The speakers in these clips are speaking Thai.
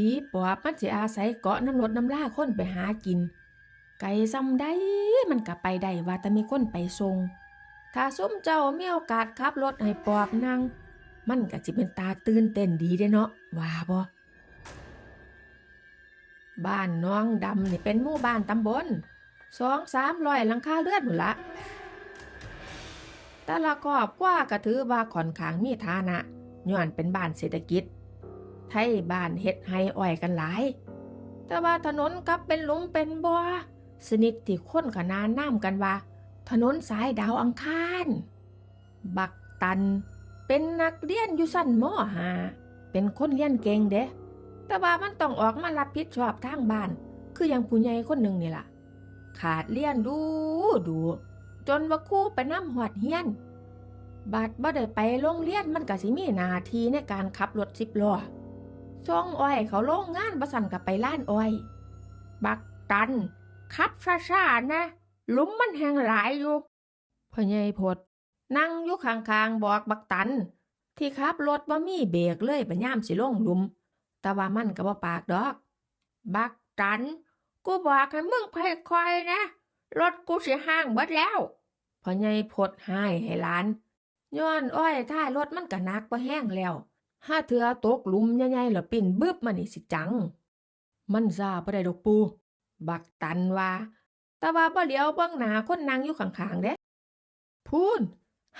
ผีปอบมันสิอาศัยเกาะน้ำรถน้ำล่าคนไปหากิน ไก่ซ้ำได้มันก็ไปได้ว่าแต่มีคนไปส่งถ้าส้มเจ้ามีโอกาสขับรถให้ปอบนั่งมันก็สิเป็นตาตื่นเต้นดีเด้เนาะว่าบ่บ้านน้องดำนี่เป็นหมู่บ้านตำบลสองสามร้อยหลังคาเรือนหมดละ แต่ละครอบครัวก็ถือว่าค่อนข้างมีฐานะย้อนเป็นบ้านเศรษฐกิจ ไทยบ้านเฮ็ดไฮอ้อยกันหลาย แต่ว่าถนนกลับเป็นหลุมเป็นบ่อสนิทที่ค้นขนานน้ำกันว่า ถนนสายดาวอังคาร บักตัน เป็นนักเรียนอยู่สั้นมหาเป็นคนเรียนเก่งเด้แต่ว่ามันต้องออกมารับผิดชอบทางบ้าน คืออย่างผู้ใหญ่คนหนึ่งนี่ล่ะ ขาดเรียนดูดู จนว่าคู่ไปน้ำหอดเฮียนบัดบ่ได้ไปโรงเรียนมันก็สิมีนาทีในการขับรถสิบล้อ ส่งอ้อยเขาโรงงานประสันกับไปล้านอ้อย บักตันขับช้าๆนะหลุมมันแหงหลายอยู่พ่อใหญ่พด นั่งอยู่ข้างๆบอกบักตัน ที่ขับรถว่ามีเบรกเลยปัญญามสิลงหลุม แต่ว่ามันก็บ่ปากดอก บักตัน กูบอกให้มึงค่อยๆนะ รถกูสิห่างเบิดแล้วพ่อใหญ่พดให้ให้หลานย้อนอ้อยท้ายรถมันก็หนักบ่แห้งแล้ว ห้าเถือตกหลุมใหญ่ๆแล้วปิ่นบึบมานี่สิจัง มันซาบ่ได้ดอกปู บักตันว่า แต่ว่าบ่เหลียวเบิ่งหน้าคนนั่งอยู่ข้างๆเด้พูน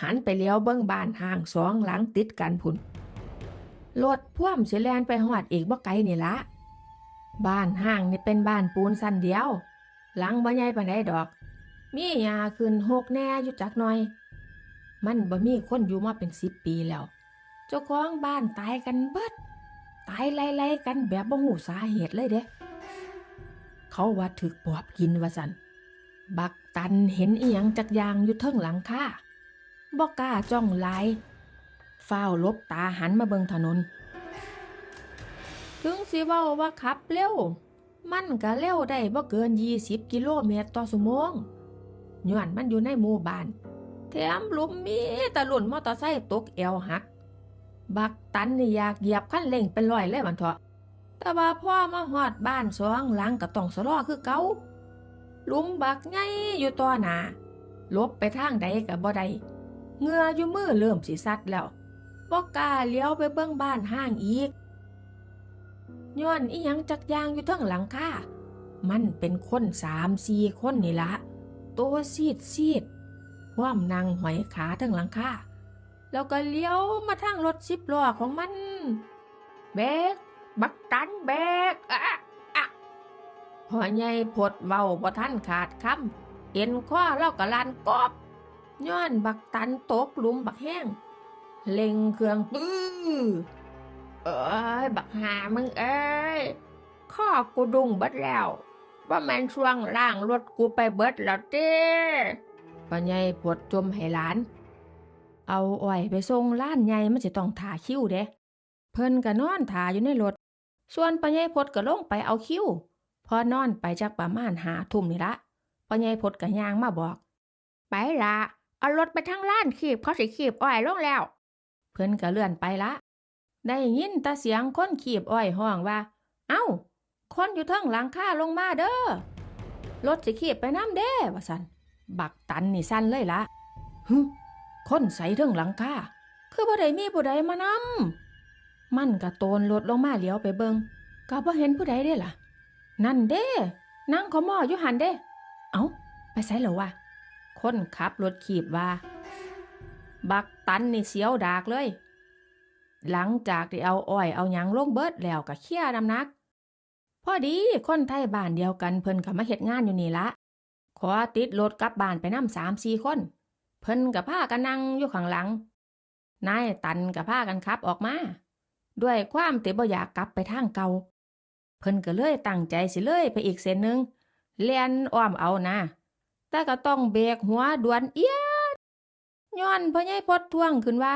หันไปเลี้ยวเบิ่งบ้านห่างสองหลังติดกันพุ่นรถพ่วมสิแลนไปหอดอีกบ่ไกลนี่ละ บ้านห่างนี่เป็นบ้านปูนสั้นเดียว หลังบ่ใหญ่ปานใดดอก มีหญ้าขึ้นหกแน่อยู่จักหน่อย มันบ่มีคนอยู่มาเป็นสิบปีแล้ว เจ้าของบ้านตายกันเบิด ตายไล่ๆกันแบบบ่หูสาเหตุเลยเด้ เขาว่าถึกปอบกินว่าสัน บักตันเห็นอียงจักยางอยู่เทิงหลังค่าบ่กล้าจ้องหลายฝ้าวลบตาหันมาเบิงถนน ถึงสิว้าว่าขับเร็ว มันก็เร็วได้บ่เกิน 20 กิโลเมตรต่อชั่วโมงย้อนมันอยู่ในหมู่บ้านแถมหลุมมีแต่หล่นมอเตอร์ไซค์ตกเอวหัก บักตันนี่อยากเหยียบคันเร่งเป็นรอยเลยมันเถอะ แต่ว่าพ่อมาหอดบ้านสองหลังก็ต้องสะลอคือเกาลุมบักไงอยู่ต่อหนาลบไปทางใดก็บ่ได้เงื่ออยู่มือเริ่มสิซัดแล้วบ่กล้าเลี้ยวไปเบิ่งบ้านห้างอีกย้อนอีหยังจักยางอยู่เทั้งหลังคามันเป็นคนสามสี่คนนี่ละ ตัวซีดซีดความนางหอยขาทั้งหลังคา แล้วก็เลี้ยวมาทางรถสิบล้อของมันเบรกบักตันแบกอะอะพ่อใหญ่พดเว้าบ่ทันขาดคำเอ็นข้อเล่ากะลานกอบย้อนบักตันตกหลุมบักแห้ง เล็งเครื่องปื้อเอ้ยบักหามึงเอ้ยข้อกูดุงเบิดแล้ว ว่าแมันช่วงล่างรถกูไปเบิดแล้วเต้พ่อใหญ่พดจมให้หลาน เอาอ้อยไปส่งล้านใหญ่มันจะต้องถาคิ้วเด้ เพิ่นก็นอนถาอยู่ในรถ ส่วนปัญญพดก็ลงไปเอาคิ้ว พอนอนไปจากประมาณหาทุ่มนี่ละปัญญพดก็ย่างมาบอก ไปละเอารถไปทางล้านขีบเขาสิขีบอ้อยลงแล้ว เพิ่นก็เลื่อนไปละ ได้ยินตาเสียงคนขีบอ้อยห้องว่า เอ้า คนอยู่เทิงหลังคาลงมาเด้อ รถสิขีบไปน้ำเด้ว่าสัน บักตันนี่สั้นเลยละฮึ ค้นใส่เทิงหลังคาคือบ่ได้มีผู้ใดมานำมันก็โตนรถลงมาเลี้ยวไปเบิงก็บ่เห็นผู้ใดเด้ล่ะ นั่นเด้นางขอมออยู่หันเด้ เอ้า ไปไสแล้ววะคนขับรถขีบว่า บักตันนี่เสียวดากเลย หลังจากที่เอาอ้อยเอาหยังลงเบิดแล้วก็เคลียร์น้ำนัก พอดีคนไทยบ้านเดียวกันเพิ่นก็มาเฮ็ดงานอยู่นี่ละ ขอติดรถกลับบ้านไปนำสามสี่คน เพิ่นก็พากันนั่งอยู่ข้างหลัง นายตันก็พากันขับออกมา ด้วยความที่บ่อยากกลับไปทางเก่า เพิ่นก็เลยตั้งใจสิเลยไปอีกเส้นหนึ่งเลียนอ้อมเอานะ แต่ก็ต้องเบรกหัวด่วนเอียดย้อนพ่อใหญ่พดท่วงขึ้นว่า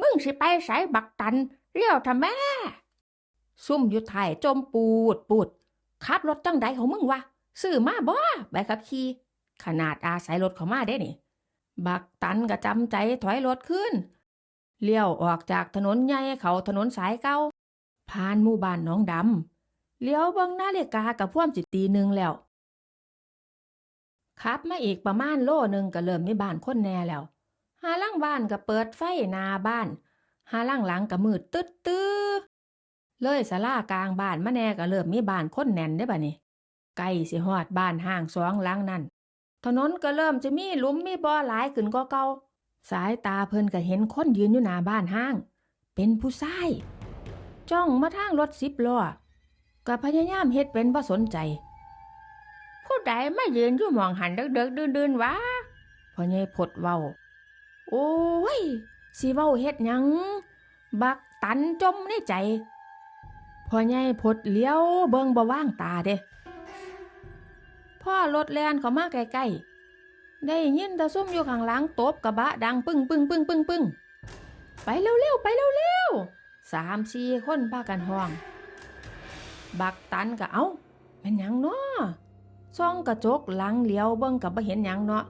มึงสิไปไสบักตันเลี้ยวทำแม่ ซุ่มอยู่ถ่ายจมปูดปูดขับรถจังใดของมึงวะซื้อมาบ่ใบขับขี่ขนาดอาศัยรถเขามาได้นี่ บักตันก็จำใจถอยรถขึ้น เลี้ยวออกจากถนนใหญ่เขาถนนสายเก่าผ่านหมู่บ้านน้องดำ เลี้ยวเบิ่งนาฬิกากับพ่วมสิตตีหนึ่งแล้วขับมาอีกประมาณโลหนึงก็เริ่มมีบ้านคนแน่แล้ว หาล่างบ้านก็เปิดไฟหน้าบ้าน หาล่างหลังก็มืดตึ๊ดตื้อเลยศาลากลางบ้านมาแน่ก็เริ่มมีบ้านคนแน่นได้บัดนี้ใกล้สิฮอดบ้านห้างสองหลังนั่น ถนนก็เริ่มจะมีหลุมมีบ่อหลายขึ้นกว่าเก่าสายตาเพิ่นก็เห็นคนยืนอยู่หน้าบ้านห้าง เป็นผู้ชายจ้องมาทางรถสิบล้อก็พยายามเฮ็ดเป็นบ่สนใจ ผู้ใดไมายืนอยู่มองหันเด็กๆดืนๆวะพ่อใหญ่พดเว้า โอ้ยสิเว้าเฮ็ดหยัง บักตันจมในใจพ่อใหญ่พดเลี้ยวเบิ่งบ่ว่างตาเด้ พ่อรถแล่นเข้ามาใกล้ๆ ได้ยินตาซุ่มอยู่ข้างหลังตบกระบะดังปึ้งปึ้งปึ้งปึ้งปึ้งไปเร็วๆไปเร็วๆสามสี่คนพากันห้อง บักตันก็เอาเป็นหยังเนาะซ่องกระจกหลังเหลียวเบิ่งกับบ่เห็นหยังเนาะ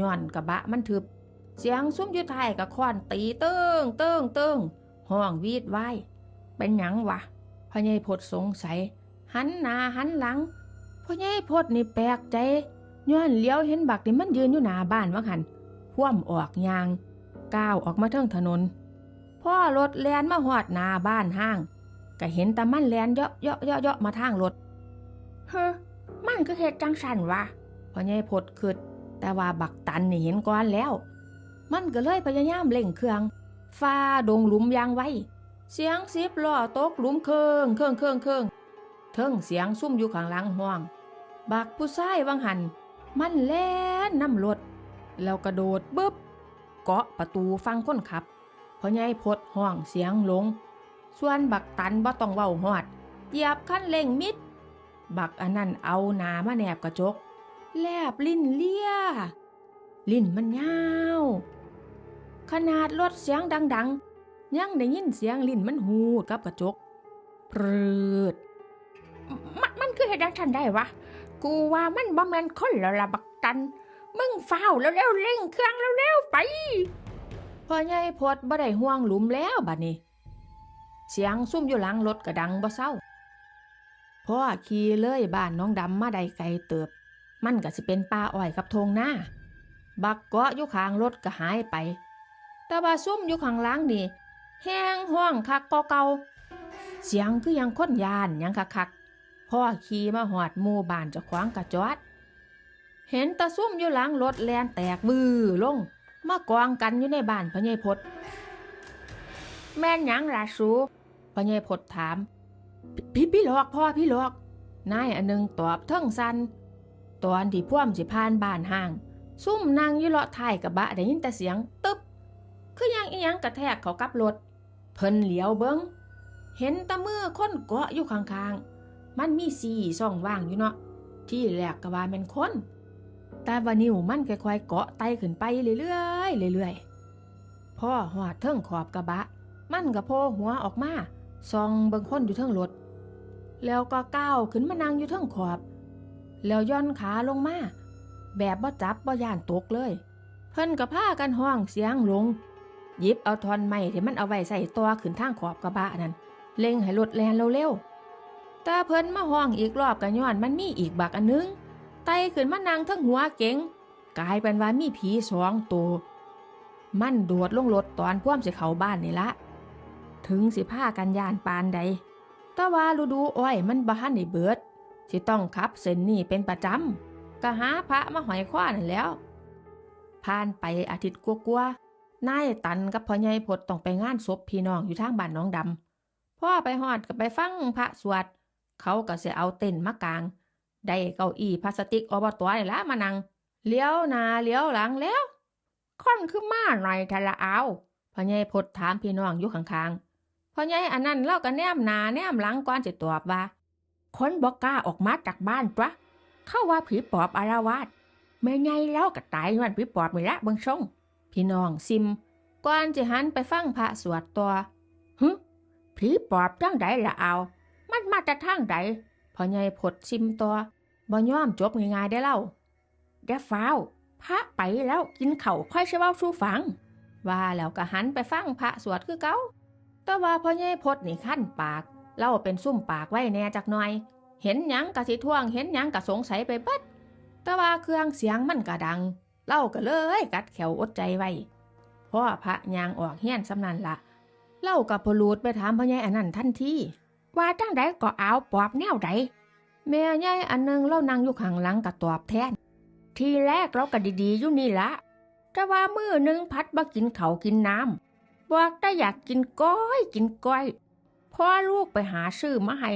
ย้อนกระบะมันทึบ เสียงซุ้มอยู่ท้ายกับค้อนตีเติ้งเติ้งเติ้งห้องวีดไว้เป็นหยังวะพ่อใหญ่พดสงสัยหันหน้าหันหลัง พ่อใหญ่พดนี่แปลกใจย้อนเลี้ยวเห็นบักนี่มันยืนอยู่หน้าบ้านว่าหันคว่ำออกยาง ก้าวออกมาเทิงถนน พ่อรถแล่นมาหอดหน้าบ้านห้าง ก็เห็นแต่มันแลนเยาะเยาะเยาะเยาะมาทางรถ เฮ้อมันก็เฮ็ดจังสันวะพ่อใหญ่พดคืดแต่ว่าบักตันนี่เห็นก่อนแล้ว มันก็เลยพยายามเร่งเครื่องฟ้าดงหลุมยางไว้ เสียงสิบล้อตกหลุมเคืองเคืองเคืองเคืองเทิงเสียงซุ่มอยู่ข้างหลังห้อง บักผู้ชายวังหัน มันแล่นนำรถแล้วกระโดดบึ๊บเกาะประตูฟังคนขับพอใหญ่พดห้องเสียงลง ส่วนบักตันบ่ต้องเว้าฮอดเหยียบคันเร่งมิด บักอันนั้นเอาหนามาแนบกระจก แลบลิ้นเลียลิ้นมันยาว ขนาดรถเสียงดังๆ ยังได้ยินเสียงลิ้นมันหูดกับกระจก ปรืด มันมันคือเหตุดังได้วะ กูว่ามันบ่แม่นคนแล้วล่ะบักตัน มึงเฝ้าแล้วเร็วเร่งเครื่องแล้วเร็วไปพ่อใหญ่พดบ่ได้ห่วงหลุมแล้วบัดนี้ เสียงซุ่มอยู่หลังรถก็ดังบ่เศร้าพ่อขี่เลยบ้านน้องดำมาได้ไกลเติบ มันก็สิเป็นป่าอ้อยกับทงหน้า บักเกาะอยู่ข้างรถก็หายไป แต่ว่าซุ่มอยู่ข้างหลังนี่แห้งห้องคักก็เก่าเสียงคือยังค้นยานยังคักคัก พ่อขี่มาหอดหมู่บ้านจะขวางกระจอด เห็นตาซุ่มอยู่หลังรถแลนแตกบือลง มากองกันอยู่ในบ้านพะเยพดแม่นยังล่ะสูพ่อใหญ่พดถาม พี่พี่หลอกพ่อพี่หลอกนายอันหนึงตอบเทิงสันตอนที่พ่วมสิพานบ้านห่าง ซุ่มนางยู่เลาะท้ายกระบะได้ยินแต่เสียงตึ๊บคือยังอีหยังกระแทกเขากับรถ เพิ่นเหลียวเบิงเห็นตะมือค้นเกาะอยู่ข้างๆ มันมีสี่ช่องว่างอยู่เนาะที่แรกกว่าเป็นคนแต่วานิวมันค่อยๆเกาะไต่ขึ้นไปเรื่อยๆเรื่อยๆพ่อหอดเทิงขอบกระบะ มันก็โผล่หัวออกมาส่องเบิงคนอยู่เทิงรถแล้วก็ก้าวขึ้นมานั่งอยู่เทิงขอบ แล้วย่อนขาลงมาแบบบ่จับบ่ย่านตกเลย เพิ่นก็พากันห้องเสียงลงหยิบเอาทอนไม้ที่มันเอาไว้ใส่ตัวขึ้นทางขอบกระบะนั่นเล็งให้รถแลนเร็วๆ แต่เพิ่นมาห้องอีกรอบก็ย้อนมันมีอีกบักอันนึง ไตขึ้นมานั่งทั้งหัวเก๋งกลายเป็นว่ามีผีสองตัวมันโดดลงรถตอนพ่วมสิเขาบ้านนี่ละ ถึงสิพากันยานปานใดแต่ว่าฤดูอ้อยมันบ่ทันได้เบิดสิต้องขับเส้นนี้เป็นประจำก็หาพระมาหอยคว้านั่นแล้ว ผ่านไปอาทิตย์กว่าๆนายตันกับพ่อใหญ่พดต้องไปงานศพพี่น้องอยู่ทางบ้านน้องดำพ่อไปฮอดก็ไปฟังพระสวด เขาก็สิเอาเต็นท์มากาง ได้เก้าอี้พลาสติกอบตัวนี่ละมานั่งเลี้ยวหนาเลี้ยวหลังแล้วค่อนคือมาหน่อยทะละเอาพ่อใหญ่พดถามพี่น้องอยู่ข้างๆพ่อใหญ่อันนั้นเล่าก็แนมหนาแนมหลังก่อนจะตอบว่าคนบอกกล้าออกมาจากบ้านจ้ะเข้าว่าผีปอบอารวาสแม่ไงแล้วก็ตายย้อนผีปอบนี่ละเบิ่งชงพี่น้องซิมก่อนจะหันไปฟังพระสวดตัวหึผีปอบจังใดละเอา มันมาจากทางใดพ่อใหญ่พดซิมตัวบ่ยอมจบง่ายๆได้เล่าเดี๋ยวฟ้าวพระไปแล้วกินเข่าค่อยเชเว้าสู่ฟัง ว่าแล้วก็หันไปฟังพระสวดคือเก่าแต่ว่าพ่อใหญ่พดนี่ขั้นปากเล่าเป็นซุ่มปากไว้แน่จักหน่อย เห็นยังกะสิท่วง เห็นยังกะสงสัยไปเบิดแต่ว่าเครื่องเสียงมันกะดัง เล่าก็เลยกัดแขวอดใจไว้พ่อพระยางออกเฮียนสำนันละเล่ากับพลูดไปถามพ่อใหญ่อันนั้นทันที ว่าจังใดก็เอาปอบแนวใดแม่ใหญ่อันหนึงเล่านั่งอยู่ข้างหลังกะตอบแทน ทีแรกเราก็ดีๆอยู่นี่ละแต่ว่ามือหนึงพัดบ่กินเขากินน้ำบอกได้อยากกินก้อยกินก้อยพ่อลูกไปหาซื้อมาให้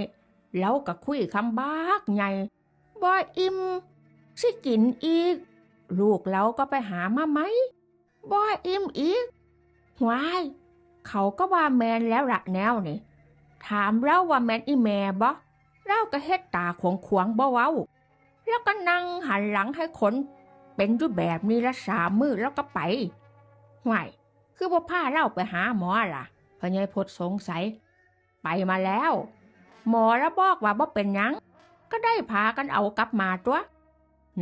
เราก็คุยคำบากใหญ่บ่อิ่มสิกินอีก ลูกเราก็ไปหามาไหมบ่อิ่มอีกหวาย เขาก็ว่าแมนแล้วละแนวนี่ ถามเราว่าแมนอีแม่บ่เราก็เฮ็ดตาขวงขวงๆบ่เว้า แล้วก็นั่งหันหลังให้คนเป็นอยู่แบบนี้ละสามมือแล้วก็ไปห่วยคือว่พาเล่าไปหาหมอล่ะพญายพดสงสัย ไปมาแล้ว หมอแล้วบอกว่าบ่เป็นยัง ก็ได้พากันเอากลับมาตัว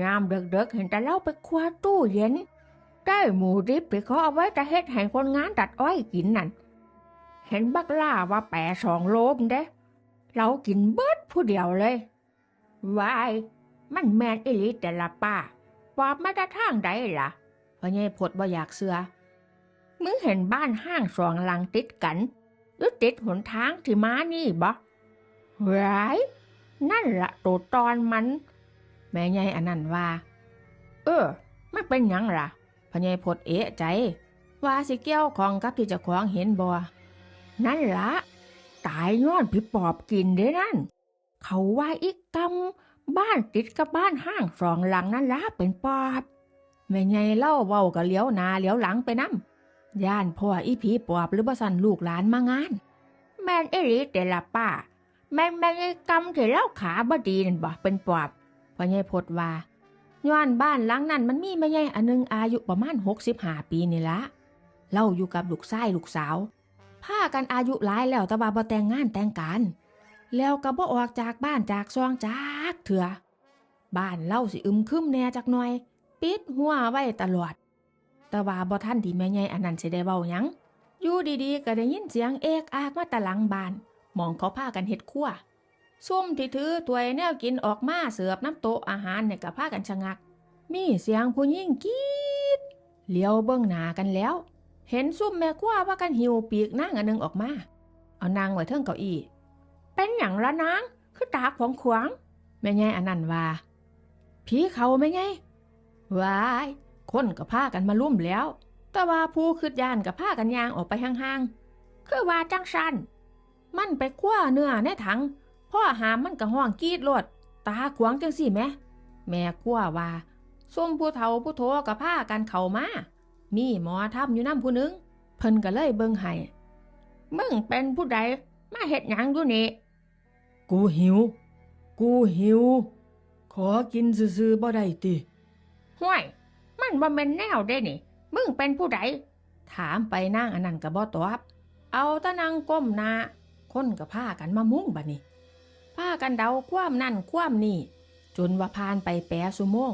ยามเด็กๆเห็นแต่เล่าไปคว้าตู้เย็น ได้หมูดิบไปเขาเอาไว้จะเฮ็ดให้คนงานตัดอ้อยกินนั่น เห็นบักล่าว่าแปะสองโลมเด้เรากินเบิดผู้เดียวเลยวายมันแมนอิลิแต่ละป้าปอบมาได้ทางใดล่ะพ่อใหญ่พดบ่อยากเสือมึงเห็นบ้านห้างสองหลังติดกันหรือติดหนทางที่ม้านี่บ่ร้ายนั่นละตัวตอนมัน แม่ใหญ่อันนั้นว่า เออมันเป็นยังล่ะพ่อใหญ่พดเอะใจ ว่าสิเกี่ยวของกับที่จ้าของเห็นบ่ นั่นละตายย้อนผีปอบกินเด้นั่น เขาว่าอีกกำบ้านติดกับบ้านห้างสองหลังนั่นละเป็นปอบแม่ใหญ่เล่าเว้ากับเลี้ยวนาเลี้ยวหลังไปน้ำย่านพ่ออีผีปอบหรือบ่สันลูกหลานมางาน แม่นเอริแต่ละป้า แม่นแม่นไอ้กำที่เล่าขาบดีนั่นบ่เป็นปอบพ่อใหญ่พดว่าย้อนบ้านหลังนั้นมันมีแม่ใหญ่อันหนึงอายุประมาณ65ปีนี่ละเล่าอยู่กับลูกชายลูกสาว พากันอายุหลายแล้วแต่ว่าบ่แต่งงานแต่งกันแล้วก็บ่ออกจากบ้านจากซองจากเถื่อบ้านเล่าสิอึมครึมแน่จักหน่อย ปิดหัวไว้ตลอด แต่ว่าบ่ทันที่แม่ใหญ่อันนั้นสิได้เว้าหยังอยู่ดีๆ ก็ได้ยินเสียงเอกอากมาตะหลังบ้านมองเขาพากันเฮ็ดครัวซุ่มที่ถือถ้วยแนวกินออกมาเสิร์ฟน้ำโต๊ะอาหารเนี่ยก็พากันชะงัก มีเสียงผู้หญิงกรีดเลี้ยวเบิ่งหน้ากันแล้ว เห็นซุ่มแม่ครัวว่ากันหิวปีกนางอันหนึงออกมา เอานางไว้เทิงเก้าอี้ เป็นอย่างละนาง คือตาขวางขวางแม่ไงอันนั้นว่าผีเขาแม่ไงวาย คนก็พากันมาลุ่มแล้ว แต่ว่าผู้คืดยานกับพากันยางออกไปห่างๆ คือว่าจังสันมันไปคว้าเนื้อในถังพ่อหามมันก็ห้องกีดโลดตาขวางจังสิแม่แม่กลัวว่าส้มผู้เฒ่าผู้โทกับพากันเข้ามา มีหมอทำอยู่น้ำผู้หนึง เพิ่นก็เลยเบิ่งให้มึงเป็นผู้ใดมาเฮ็ดหยังอยู่นี่ กูหิว กูหิว ขอกินซื่อๆบ่ได้ติห้วย มันบ่แม่นแนวเด้นี่ มึงเป็นผู้ใดถามไปนางอันนั้นก็บ่ตอบ เอาแตะนางก้มหน้าคนก็พากันมามุ้งบัดนี้พากันเดาความนั่นความนี่ จนว่าผ่านไปแปรสุโมง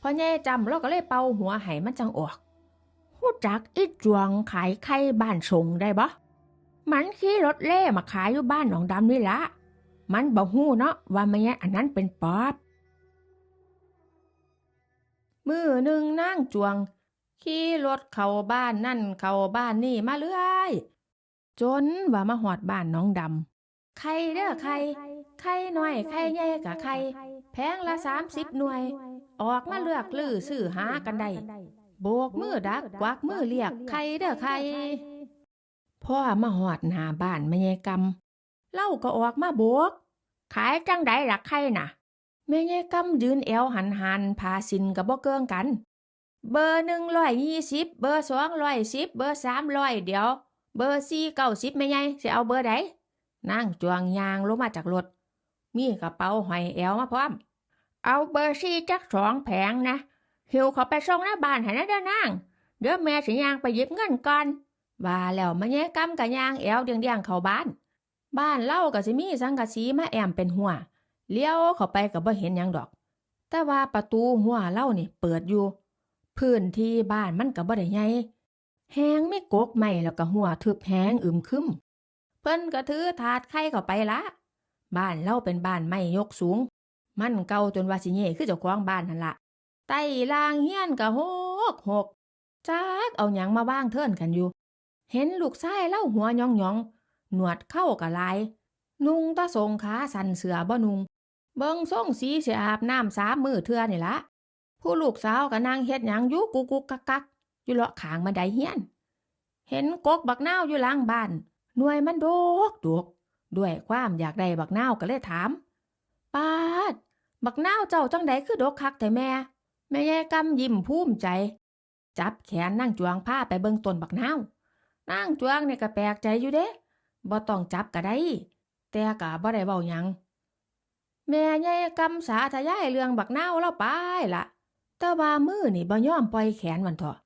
พอแย่จำแล้วก็เลยเป่าหัวให้มันจังออก หู้จักอีจวงขายไข่บ้านสงได้บ่มันขี่รถเล่มาขายอยู่บ้านหนองดำนี่ละ มันบ่ฮู้เนาะว่าแม่อันนั้นเป็นปอบมือหนึ่งนั่งจวง ขี่รถเข้าบ้านนั่นเข้าบ้านนี่มาเรื่อยจนว่ามาหอดบ้านน้องดำไข่เด้อไข่ไข่น้อยไข่ใหญ่กะไข่แพงละสามสิบหน่วย ออกมาเลือกลือซื้อหากันได้ โบกมือดักกวักมือเรียกไข่เด้อไข่พ่อมาหอดหน้าบ้านแม่ยายกำเล่าก็ออกมาโบก ขายจังไดล่ะไข่น่ะแม่ยายกำยืนแอวหันหันพาสินกับบ่เกิงกัน เบอร์หนึ่งร้อยยี่สิบเบอร์สองร้อยสิบเบอร์สามร้อยเดี๋ยว เบอร์สี่เก้าสิบแม่ยายสิเอาเบอร์ใดนั่งจวงยางลงมาจากรถ มีกระเป๋าหอยแอวมาพร้อม เอาเบอร์สี่จักสองแผงนะ หิวเขาไปส่งหน้าบ้านให้นะเด้อนาง เดี๋ยวแม่สิยางไปหยิบเงินก่อน ว่าแล้วมาแย่กำกับยางแอวเดียงเดียงๆเข้าบ้าน บ้านเล่าก็สิมีสังกะสีมาแอมเป็นหัว เลี้ยวเข้าไปก็บ่เห็นยังดอก แต่ว่าประตูหัวเล่านี่เปิดอยู่ พื้นที่บ้านมันก็บ่ได้ใหญ่แห้งไม่กกใหม่แล้วก็หัวทึบแห้งอึมครึม เพิ่นก็ถือถาดไข่เข้าไปละ บ้านเราเป็นบ้านไม้ยกสูง มันเก่าจนว่าสิเย่คือเจ้าของบ้านนั่นละ ไต้ลางเฮียนก็หกหกจักเอาหยังมาว่างเทินกันอยู่ เห็นลูกชายเล่าหัวยองยองหนวดเข้ากะลาย นุ่งตาทรงขาสันเสือบ่นุง เบิงส่งสีเสียอาบน้ำสามมือเทือนี่ละ ผู้ลูกสาวก็นั่งเฮ็ดหยังอยู่กุกกุกกักกักอยู่เลาะขางบันไดเฮียน เห็นกกบักนาวอยู่หลังบ้าน หน่วยมันโดกดวกด้วยความอยากได้บักนาวก็เลยถามปาดบักนาวเจ้าจังใดคือดกคักแต่แม่ แม่ยายกำยิ้มภูมิใจ จับแขนนั่งจวงผ้าไปเบิ่งต้นบักนาวนั่งจวงเนี่ยก็แปลกใจอยู่เด้บ่ต้องจับก็ได้ แต่ก็บ่ได้เว้าหยัง แม่ยายกำสาธยายเรื่องบักนาวเล่าไปละแต่ว่ามือนี่บ่ยอมปล่อยแขนมันเถอะ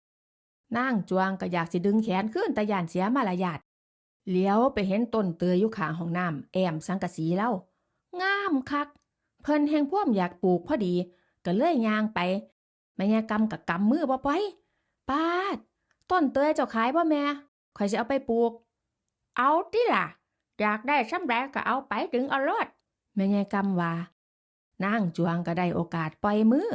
นางจวงก็อยากสิดึงแขนขึ้นแต่ย่านเสียมารยาทเลี้ยวไปเห็นต้นเตยอยู่ข้างห้องน้ำแอมสังกะสีเล่างามคัก เพิ่นแห่งพ่วมอยากปลูกพอดี ก็เลยยางไป แม่ยายกำกับกำมือบ่ปล่อยปาด ต้นเตยเจ้าขายบ่แม่ข่อยสิเอาไปปลูก เอาติล่ะ อยากได้ซ้ำแรกก็เอาไปถึงเอารอดแม่ยายกำว่านางจวงก็ได้โอกาสปล่อยมือ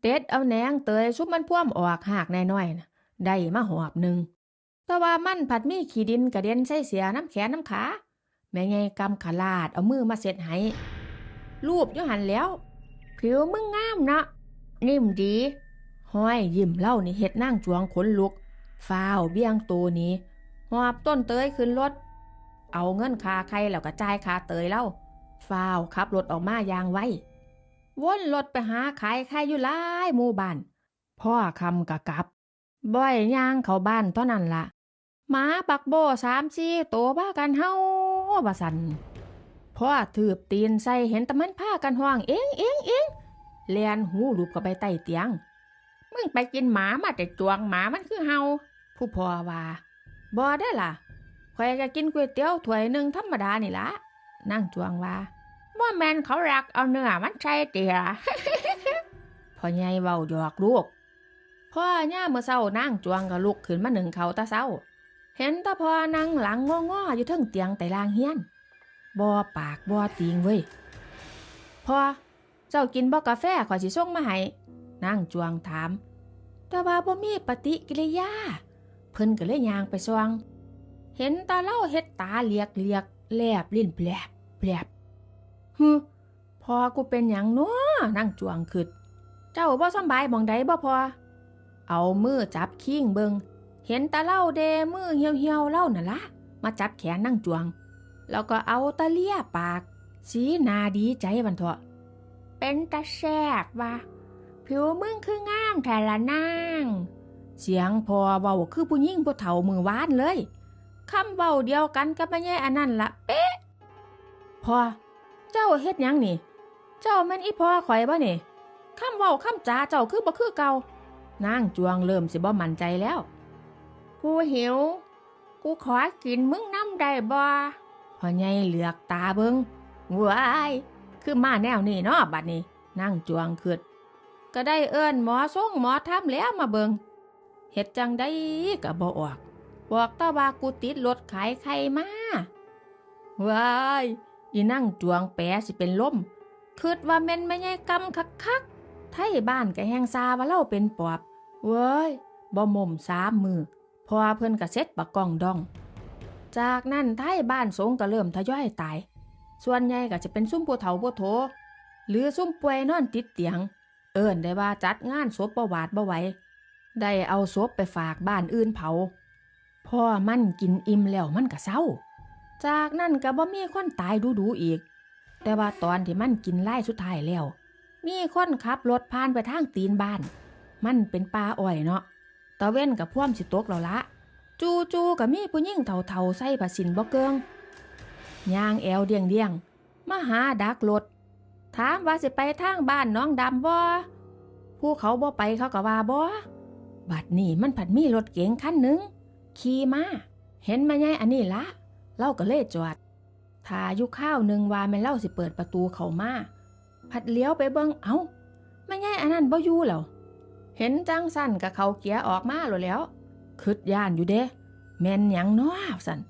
เด็ดเอาแหนงเตยซุปมันพ่วมออกหากแน่น้อยนะได้มาหอบหนึ่งแต่ว่ามันผัดมีขี้ดินกระเด็นใส่เสียน้ำแขนน้ำขา แม่ยายกำขลาดเอามือมาเสร็จให้รูปยู่หันแล้ว ผิวมึงงามนะ นิ่มดี ห้อยยิ้มเล่านี่เห็ดนั่งจวงขนลุกฟ้าวเบี้ยงตัวนี้หอบต้นเตยขึ้นรถ เอาเงินคาใครแล้วก็จ่ายคาเตยเล่าฟ้าวขับรถออกมายางไววนรถไปหาขายใครอยู่หลายหมู่บ้านพ่อคำกะกับ บ่อยย่างเขาบ้านเท่านั้นละหมาปักโบสามสี่ตัวบ้ากันเฮาบาสันพ่อถืบตีนใส่เห็นตะมันผ้ากันห้องเอ็งเอ็งเอ็ง เลียนหูลูบเข้าไปใต้เตียง มึงไปกินหมามาแต่จวงหมามันคือเฮาผู้พ่อว่าบ่ได้ล่ะข่อยก็กินก๋วยเตี๋ยวถ้วยหนึ่งธรรมดานี่ละนั่งจวงว่าว่าแมนเขารักเอาเนื้อมันใช่เตี๋ยพ่อใหญ่เว้าหยอกลูกพ่อย่าเมื่อเช้านั่งจวงก็ลุกขึ้นมาหนึ่งเขาตาเช้า เห็นตาพ่อนั่งหลังงอๆอยู่เทึงเตียงแต่ลางเฮียนบ่ปากบ่ติงเว้ยพ่อ เจ้ากินบ่กาแฟขอยสิส่งมาให้นั่งจวงถาม แต่ว่าบ่มีปฏิกิริยา เพิ่นก็เลยย่างไปซองเห็นตาเล่าเฮ็ดตาเลียกเลียกแลบลิ้นแผลบแผลบฮึพอกูเป็นหยังเนาะนั่งจวงขึ้นเจ้าบ่สบายหมองใดบ่พอ เอามือจับคิงเบิง เห็นตาเล่าเดมือเหี่ยวเหี่ยวเล่าน่ะละ มาจับแขนนั่งจวง แล้วก็เอาตะเลียปาก สีหนาดีใจบันเถอะ เป็นตาแซบว่าผิวมึงคืองามแทละนางเสียงพอเบาคือผู้หญิงผู้เฒ่ามือหวานเลยคำเบาเดียวกันกับแม่แย่อันนั้นละเป๊ะพอเจ้าเฮ็ดยังนี่ เจ้าแม่นอีพอข่อยบ่นี่คำเว้าคำจาเจ้าคือบ่คือเก่านางจวงเริ่มสิบ่มั่นใจแล้ว กูหิว กูขอกินมึงน้ำได้บ่พ่อใหญ่เหลือกตาเบิงว้าย คือมาแนวนี้เนาะบัดนี้ นั่งจวงขึ้นก็ได้เอิ้นหมอส่งหมอทำแล้วมาเบิงเฮ็ดจังได้ก็บ่ออก บอกแตาว่ากูติดรถขายไข่มาว้ายอีนั่งจวงแปรสิเป็นลมคิดว่าแม่นไม่ใช่กำคักๆไทยบ้านก็แหงซาว่าเล่าเป็นปอบ เว้ยบ่มมสามมือพอเพิ่นก็เซ็ตบักกองดอง จากนั้นไทยบ้านสงก็เริ่มทยอยตาย ส่วนใหญ่ก็จะเป็นซุ่มผู้เฒ่าผู้โถ หรือซุ่มป่วยนอนติดเตียง เอิ้นได้ว่าจัดงานศพประวาดบ่ไหวได้เอาศพไปฝากบ้านอื่นเผาพ่อมันกินอิ่มแล้วมันก็เศร้า จากนั้นก็บ่มีคนตายดูดูๆอีก แต่ว่าตอนที่มันกินไล่สุดท้ายแล้ว มีคนขับรถผ่านไปทางตีนบ้าน มันเป็นป่าอ้อยเนาะตะเว้นกับพ่วมสิตกแล้วละ จูจูๆก็มีผู้หญิงเฒ่าๆใส่ผ้าสินบ่เกิง ย่างแอวเดียงเดียงมาหาดักรถถามว่าสิไปทางบ้านน้องดำบ่ผู้เขาบ่ไปเขาก็ว่าบ่บัดนี้มันผัดมีรถเก๋งคันหนึ่งขี่มาเห็นม่ยายอันนี้ละเล่าก็เลยจอดถ้ายู่ข้าวหนึ่งว่าแม่เล่าสิเปิดประตูเขามาผัดเลี้ยวไปเบิ่งเอ้าแม่ยายอันนั้นบ่อยู่แล้วเห็นจังสั่นกับเขาเกียออกมาแล้วแล้วคิดย่านอยู่เด้แม่นยังน้อสั่น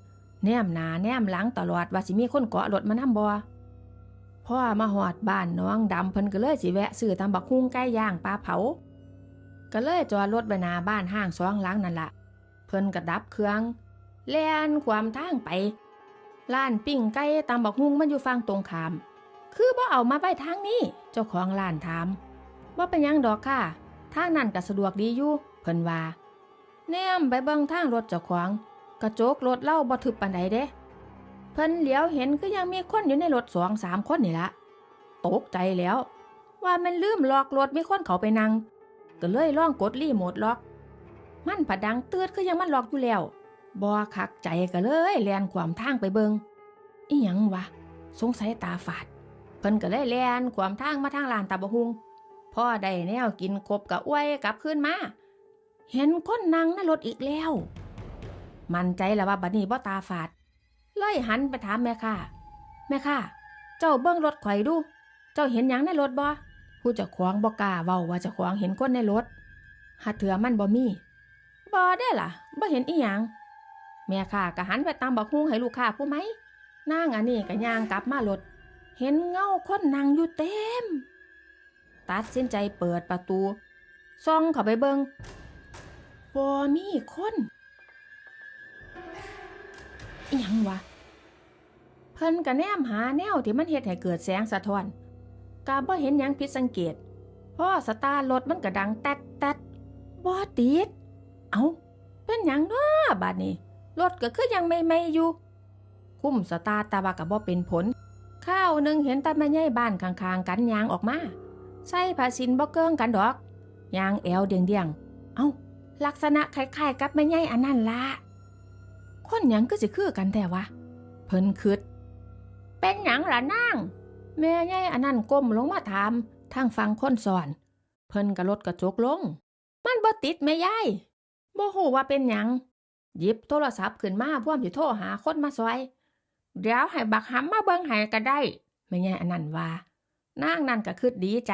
แนมหนาแนมหลังตลอดว่าสิมีคนเกาะรถมานำบ่พ่อมาหอดบ้านน้องดำเพิ่นก็เลยสิแวะซื้อตำบักหุ่งไก่ย่างปลาเผา ก็เลยจอดรถไว้นาบ้านห้างสองหลังนั่นละเพิ่นก็ดับเครื่องแล่นความทางไปร้านปิ้งไก่ตำบักหุ่งมันอยู่ฝั่งตรงขาม คือบ่เอามาไว้ทางนี้ เจ้าของร้านถามว่าเป็นยังดอกค่ะ ทางนั้นก็สะดวกดีอยู่เพิ่นว่าแนมไปเบิ่งทางรถเจ้าของ กระจกรถเล่าบ่ทึบปานใดเด้ เพิ่นเหลียวเห็นคือยังมีคนอยู่ในรถสองสามคนนี่ละตกใจแล้ว ว่ามันลืมล็อกรถมีคนเขาไปนั่งก็เลยลองกดรีโมทล็อก มันผัดดังเตือดคือยังมันล็อกอยู่แล้วบ่คักใจก็เลยแลนความทางไปเบิงอีหยังวะ สงสัยตาฝาด เพิ่นก็เลยแลนความทางมาทางลานตาบะฮุงพ่อได้แนวกินครบกะอ้วยกลับคืนมา เห็นคนนั่งในรถอีกแล้ว มั่นใจแล้วว่าบัดนี้บ่ตาฝาดเลยหันไปถามแม่ค่ะ แม่ค่ะ เจ้าเบิ้งรถข่อยดู เจ้าเห็นหยังในรถบ่ผู้จ้าของบ่กล้าเว้าว่าจ้าของเห็นคนในรถหาเถือมันบ่มีบ่ได้ล่ะบ่เห็นอีหยังแม่ค่ะก็หันไปตามบักฮุงให้ลูกค้าผู้ไหมนางอันนี้ก็ย่างกลับมารถเห็นเงาคนนั่งอยู่เต็ม ตัดสินใจเปิดประตู ซ่องเข้าไปเบิงบ่มีคน อิหยังวะ เพิ่นก็แนมหาแนวที่มันเฮ็ดให้เกิดแสงสะท้อนกาบ่เห็นหยังผิดสังเกตพ่อสตาร์รถมันก็ดังแต๊ดแต๊ดบ่ติด เอาเป็นหยังเนาะบัดนี้รถก็คือยังไม่ไม่อยู่ คุ้มสตาร์ต่ว่าก็บ่เป็นผล ข้าวหนึ่งเห็นต่แม่ใหญ่บ้านข้างๆ กันยางออกมา ใส่ผ้าสินบ่เกิงกันดอก ยางแอวเดียงเดียง เอ้าลักษณะคล้ายๆ กับแม่ใหญ่อันนั้นละ คนหยังก็สิคือกันแต่วะ เพิ่นคิดเป็นหยังล่ะนาง แม่ใหญ่อันนั้นก้มลงมาถามทางฟังคนสอน เพิ่นก็ลดกระจกลง มันบ่ติดแม่ยายบ่ฮู้ว่าเป็นหยัง หยิบโทรศัพท์ขึ้นมาพร้อมสิโทรหาคนมาซอย เดี๋ยวให้บักหำมาเบิ่งให้ก็ได้แม่ใหญ่อันนั้นว่านางนั่นก็คือดีใจ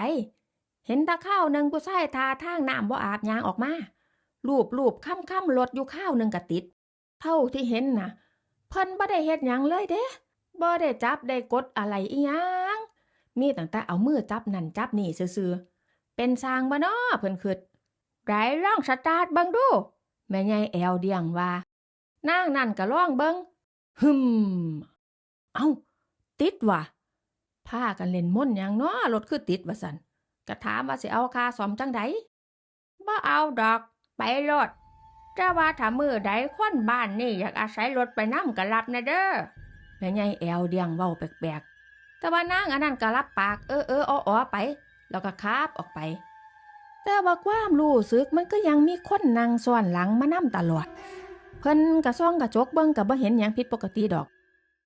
เห็นตาข้าวหนึ่งผู้ชายทาทางน้ำบ่อาบยางออกมารูปรูปค่ำค่ำรถอยู่ข้าวหนึ่งก็ติด เท่าที่เห็นน่ะ เพิ่นบ่ได้เฮ็ดหยังเลยเด้บ่ได้จับได้กดอะไรอีหยังมีตั้งแต่เอามือจับนั่นจับนี่ซื่อๆเป็นสร้างบ่น้อเพิ่นคิดไดร้องสตาร์ทเบิ่งดูแม่ใหญ่แอวเดียงว่านางนั่นก็ร้องเบิงฮึมเอ้า ติดว่ะพากันเล่นม่นต์หยังเนาะรถคือติดว่าซั่นก็ถามว่าสิเอาค่าซ่อมจังไดบ่เอาดอก ไปรถ แต่ว่าถ้ามือใดคนบ้านนี่อยากอาศัยรถไปนำก็รับนะเด้อแม่ใหญ่แอวเดียงเว้าแปลกๆแต่ว่านางอันนั้นก็รับปากเออเอออ้อๆไป แล้วก็คาบออกไป แต่ว่าความรู้สึกมันก็ยังมีคนนั่งซ้อนหลังมานํตลอด เพิ่นกระซ่องกระจกเบิ่งก็บ่เห็นหยังผิดปกติดอก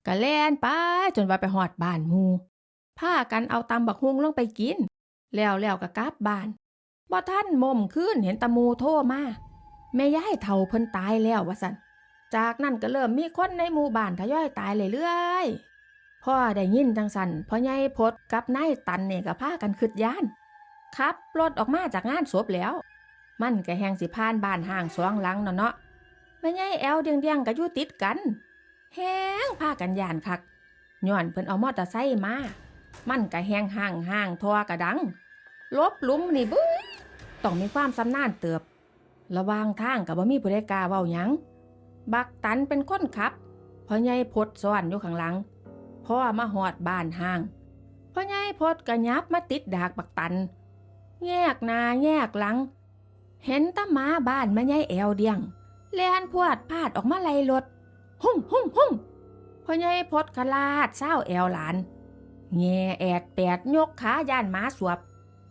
ก็แล่นไปจนว่าไปฮอดบ้านมู่พากันเอาตำบักฮุงลงไปกิน แล้วแล้วก็กลับบ้านบ่ทันมมขึ้นเห็นตะมูโทรมา แม่ยายเฒ่าเพิ่นตายแล้วว่าซั่นจากนั้นก็เริ่มมีคนในหมู่บ้านทยอยตายเรื่อยๆพ่อได้ยินจังสันพ่อใหญ่พดกับนายตันเนี่ยก็พากันขึ้นย่านขับรถออกมาจากงานศพแล้ว มันก็แหงสิพานบ้านห่างสองหลังเนาะเนาะแม่ใหญ่แอวเดียงเดียงๆก็อยู่ติดกันแหงพากันย่านคักย้อนเพิ่นเอามอเตอร์ไซค์มา มันก็แหงห่างห่างทอกระดังลบลุมนี่บึ้ยต้องมีความสำนานเติบ ระว่างทางกับบ่มีผู้ใดกล้าเว้าหยัง บักตันเป็นคนขับพ่อใหญ่พดซ้อนอยู่ข้างหลัง พ่อมาหอดบ้านห่างพ่อใหญ่พดกระยับมาติดดากบักตัน แยกหน้าแยกหลัง เห็นตาหมาบ้านแม่ใหญ่แอวเดียงแลนพวดพาดออกมาไล่รถหุ่มหุ่มหุ่มพ่อใหญ่พดกระลาดเศร้าแอวหลาน แง่แอดแปดยกขาย่านหมาสวบ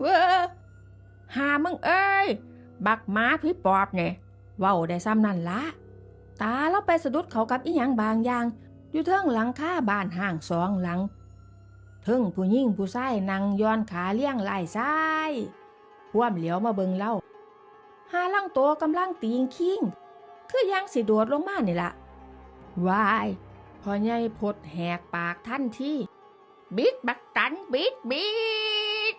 เว้อหามึงเอ้ย บักหมาพี่ปอบเนี่ยเว้าได้ซ้ำนั่นละตาเราไปสะดุดเขากับอีหยังบางอย่าง อยู่เทิงหลังคาบ้านห่างสองหลังเทิงผู้หญิงผู้ชายนั่งย้อนขาเลี้ยงไหล่ซ้ายพ่วมเหลียวมาเบิงเล่าหาลังโตวกำลังตีงคิงคือยังสิโดดลงมานี่ละวายพอใหญ่พดแหกปากทันที่ บิดบักตันบิดบิด